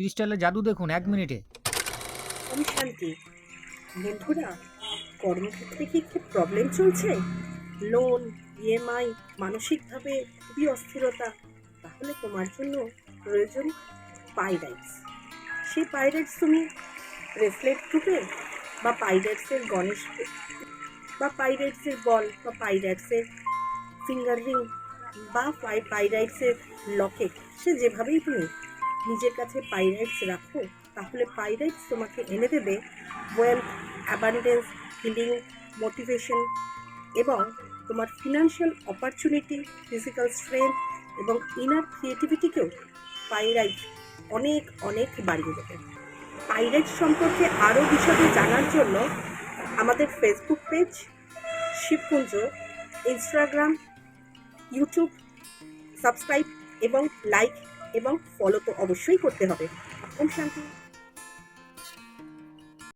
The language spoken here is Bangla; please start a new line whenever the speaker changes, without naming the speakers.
ক্রিস্টালের জাদু দেখুন এক মিনিটে।
আমি শান্তি। বন্ধুরা কর্মক্ষেত্রে কি খুব প্রবলেম চলছে? লোন ইএমআই মানসিকভাবে খুবই অস্থিরতা। তাহলে তোমার জন্য প্রয়োজন পাইরাইটস সেই পাইরাইটস তুমি রেফলেক্ট গ্রুপে বা পাইরাইটসের গণেশ বা পাইরাইটসের বল বা পাইরাইটসের ফিঙ্গার রিং বা পাইরাইটসের লকেট সে যেভাবেই তুমি নিজের কাছে পাইরাইটস রাখো, তাহলে পাইরাইটস তোমাকে এনে দেবে ওয়েলথ অ্যাবান্ডেন্স হিলিং মোটিভেশন এবং তোমার ফিনান্সিয়াল অপরচুনিটি ফিজিক্যাল স্ট্রেংথ এবং ইনার ক্রিয়েটিভিটিকেও পাইরাইট অনেক অনেক বাড়িয়ে দেবে। পাইরাইট সম্পর্কে আরও বিশদে জানার জন্য আমাদের Facebook page Shivpunj Instagram YouTube subscribe এবং লাইক এবং ফলো তো অবশ্যই করতে হবে। ওম শান্তি।